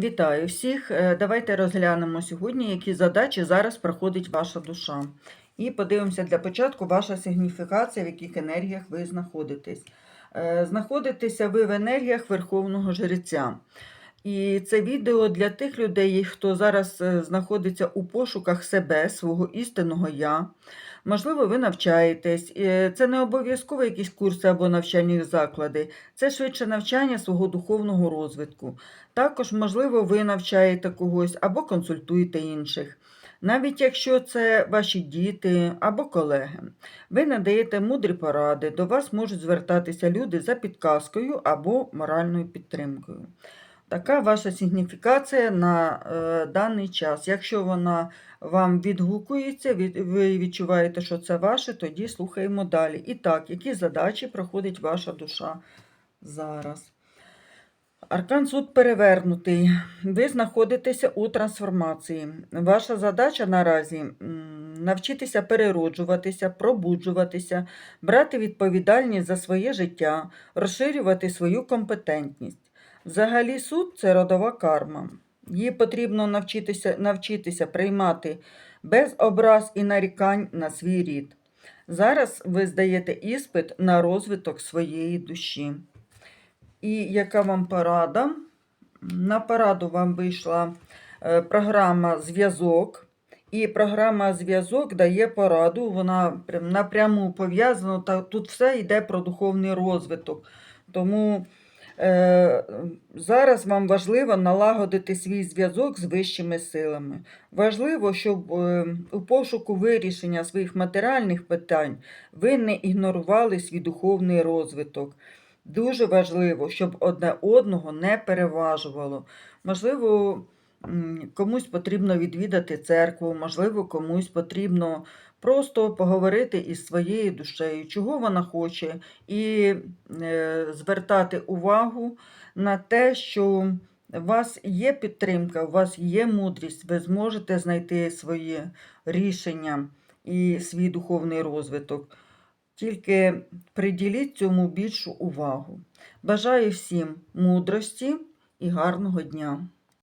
Вітаю всіх! Е, Давайте розглянемо сьогодні, які задачі зараз проходить ваша душа. І подивимося для початку ваша сигніфікація, в яких енергіях ви знаходитесь. Е, Знаходитеся ви в енергіях Верховного Жреця. І це відео для тих людей, хто зараз е, знаходиться у пошуках себе, свого істинного я. Можливо, ви навчаєтесь. Е, Це не обов'язково якісь курси або навчальні заклади, це швидше навчання свого духовного розвитку. Також, можливо, ви навчаєте когось або консультуєте інших. Навіть якщо це ваші діти або колеги, ви надаєте мудрі поради, до вас можуть звертатися люди за підказкою або моральною підтримкою. Така ваша сигніфікація на е, даний час. Якщо вона вам відгукується, від, ви відчуваєте, що це ваше, тоді слухаємо далі. І так, які задачі проходить ваша душа зараз? Аркан суд перевернутий. Ви знаходитеся у трансформації. Ваша задача наразі навчитися перероджуватися, пробуджуватися, брати відповідальність за своє життя, розширювати свою компетентність. Взагалі, суд це родова карма. Їй потрібно навчитися, навчитися приймати без образ і нарікань на свій рід. Зараз ви здаєте іспит на розвиток своєї душі. І яка вам порада? На пораду вам вийшла е, програма Зв'язок. І програма Зв'язок дає пораду, вона прям напряму пов'язана, тут все йде про духовний розвиток. Тому зараз вам важливо налагодити свій зв'язок з вищими силами. Важливо, щоб е, у пошуку вирішення своїх матеріальних питань ви не ігнорували свій духовний розвиток. Дуже важливо, щоб одне одного не переважувало. Можливо, комусь потрібно відвідати церкву, можливо, комусь потрібно просто поговорити із своєю душею, чого вона хоче, і е, звертати увагу на те, що у вас є підтримка, у вас є мудрість, ви зможете знайти своє рішення і свій духовний розвиток. Тільки приділіть цьому більшу увагу. Бажаю всім мудрості і гарного дня!